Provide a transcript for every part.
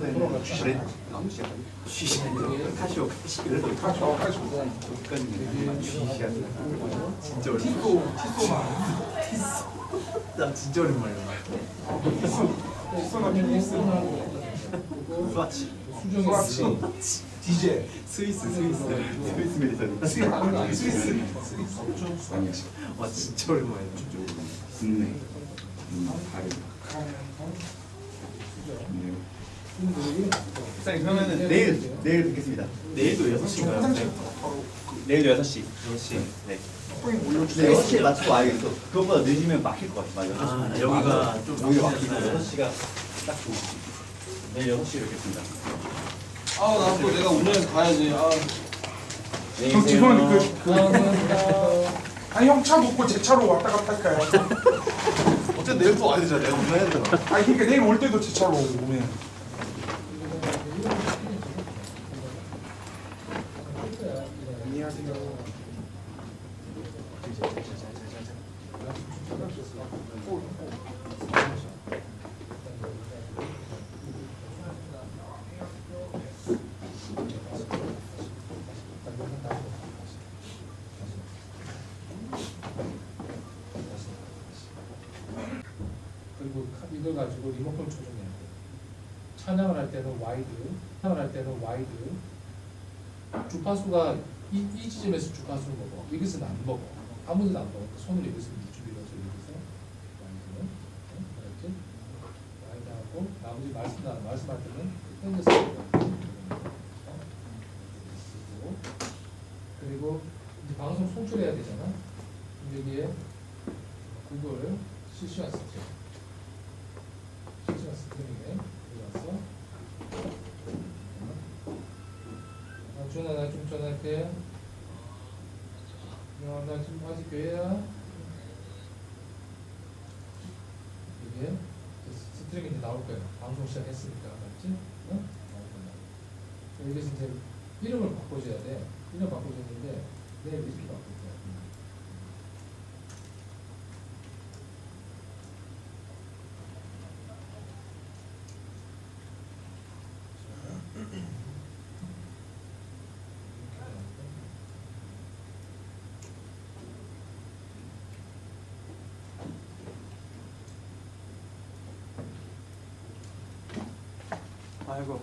돌아가 주시. 그래. 쉬시 카시오 카시 그래도 다 정확하죠. 약간 쉬시야 진짜 오랜만이야 티소 티소만. 나 진짜 오랜만이야 티소나 필리스. 스와치 스와치. 디제. 스위스 스위스 스위스 밀리터리 스위스. 스위스. 와 진짜 오랜만이야 국내 음, 다르다. 네. 사장님 그러면은 내일 내일 뵙겠습니다 내일도 6시인가요? 네. 내일도 6시 6시 네 네, 6시에 맞추고 와야겠어. 그것보다 늦으면 막힐 것 같아. 맞아. 아, 여기가 좀 오히려 막히고 하네. 6시가 딱 있어. 내일 6시에 뵙겠습니다 아, 나또 내가 운전 가야지. 아, 형 죄송한데 그, 그 아니 형 차 놓고 제 차로 왔다 갔다 할까요? 어쨌든 내일 또 와야 되잖아 내가 운전해야 되잖아 아니 그러니까 내일 올 때도 제 차로 오면 그리고 카- 이걸 가지고 리모컨을 조정해야 돼. 찬양을 할 때는 와이드, 찬양을 할 때는 와이드. 주파수가 이, 이 지점에서 주파수를 먹어. 여기서는 안 먹어. 아무데도 안 먹어. 손을 여기서 밑줄이라서 여기서 와이드는. 응? 알았지? 와이드하고 나머지 말씀 나 말씀할 때는 땡겨서 쓰고 그리고 이제 방송 송출해야 되잖아. 여기에 구글 실시간 스트림. 실시간 스트리밍에 들어가서 아, 좀 전화할게 야, 나 지금 아직 교회야 이게 스트리밍이 이제 나올 거야 방송 시작했으니까 맞지? 응? 여기서 이제 이름을 바꿔줘야 돼. 이름 바꿔줬는데 내일 이렇게 바꿀 거야 아이고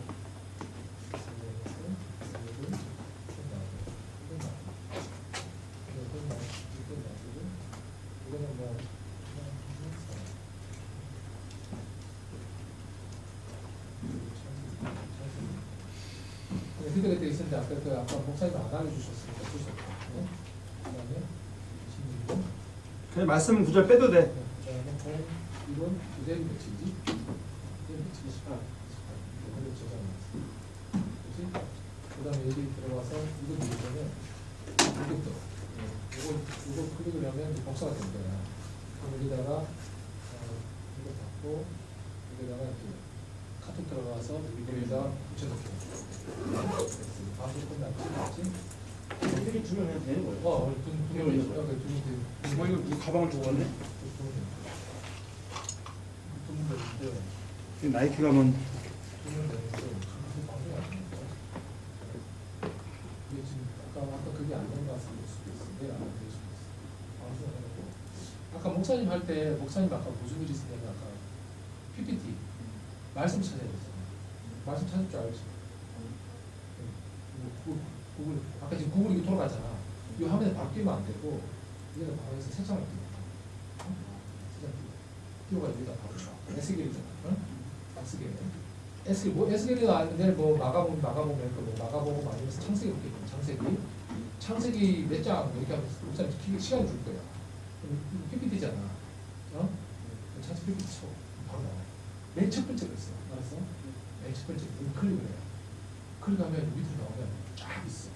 그때 그때 있었는데 아까 그 아까 목사님 안 알려주셨으니까 없고 네? 그다음에 16번 그냥 말씀 구절 빼도 돼. 그다음에 공 이번 이제 며칠이지? 이제 며칠 18 18이거 저장했어 그렇지? 그다음에 여기 들어가서 이거 누르 전에 이것도 네, 이거 이거 클릭을 하면 복사가 그럼 여기다가 어, 이거 닫고 여기다가 이렇게 카톡 들어가서 이거에다 붙여놓게 방송 끝났지? 어떻게 주면 그냥 되는 거예요. 어, 오늘 두, 두 명이 있어. 그 두, 두, 두, 뭐 이거 누구 가방을 두고 왔네? 두분 되는데, 나이키 가면 두분 되는데, 방송이 안 되니까. 이게 지금 아까 아까 그게 안 된 것 같을 수도 있어. 내가 안될 수도 있어. 방송 해놓고. 아까 목사님 할 때 목사님 아까 무슨 일이 있었냐면 아까 PPT 말씀 찾아야 됐어. 말씀 찾을 줄 알지. 구- 구글 아까 지금 구글 이거 돌아가잖아. 이 화면에 바로 끼면 안 되고 여기다 바로 해서 세 장을 끼워. 세장 끼워. 끼워가 여기다 바로 줘. S겔이잖아. 응? S겔. S겔 뭐 S겔이가 아닌데 뭐 마가봉 마가봉 뭐 마가봉 아니면 창세기 볼게 창세기. 창세기 몇 장 이렇게 하면 목사님 기- 시간 줄 거야. PPT잖아. 어? 창세기 PPT 쳐. 바로 나와. 맨 첫 번째 거 있어. 알았어? 맨 첫 번째 거 클릭을 해. 클릭하면 밑으로 나오면 쫙 있어.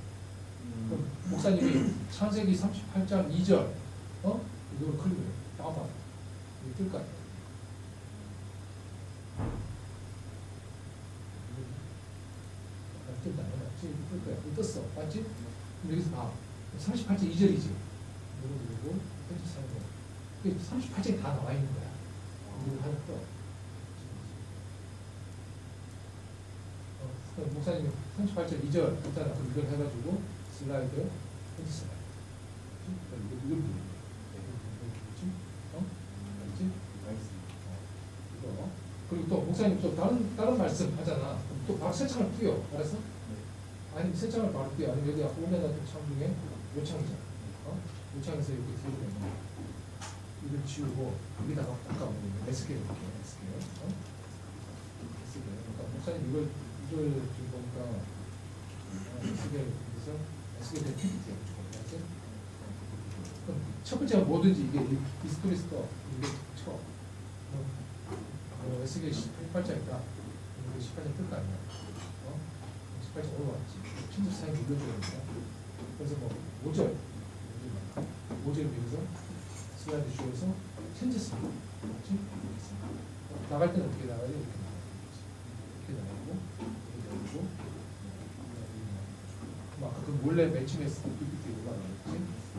그럼 목사님이 창세기 38장 2절 어? 이걸 클릭을 해. 봐봐. 이게 뜰 거야. 아, 뜬다. 뜰 거야. 떴어. 맞지? 여기서 봐. 38장 2절이지. 이거 누르고 편집하는 거. 38장이 다 나와 있는 거야. 이거 하나 떠. 그럼 목사님 38절 2절 했잖아. 그럼 이걸 해가지고 슬라이드 편지 슬라이드. 이거 이걸 누르는 거야. 그렇지? 어? 알지? 어, 이거. 그리고 또 목사님 또 다른 다른 말씀 하잖아. 또 바로 새 창을 띄워. 알았어? 아니 새 창을 바로 띄워. 아니 여기 아까 올려놨던 창 중에 요 창이잖아. 어? 요 창에서 이렇게 띄우면 이걸 지우고 여기다가 닦아버리면 에스케 이렇게 에스케. 어? 에스케. 그러니까 목사님 이걸 이걸 지금 보니까 어, 에스케 그래서 에스케 된 PPT 첫 번째가 뭐든지 이게 디스토리스터 이게 쳐. 어, 어, 에스케 18자니까 이거 18자 뜰거 아니야. 어? 18자 올라왔지. 친구 눌러줘야 된다. 그래서 뭐 5절 5절 비해서 슬라이드 쇼에서 맞지? 나갈 때는 어떻게 나가요? 이렇게 나가요. 이렇게 나가고 이렇게 나가고 그럼 아까 그 몰래 때 PPT 올라가겠지?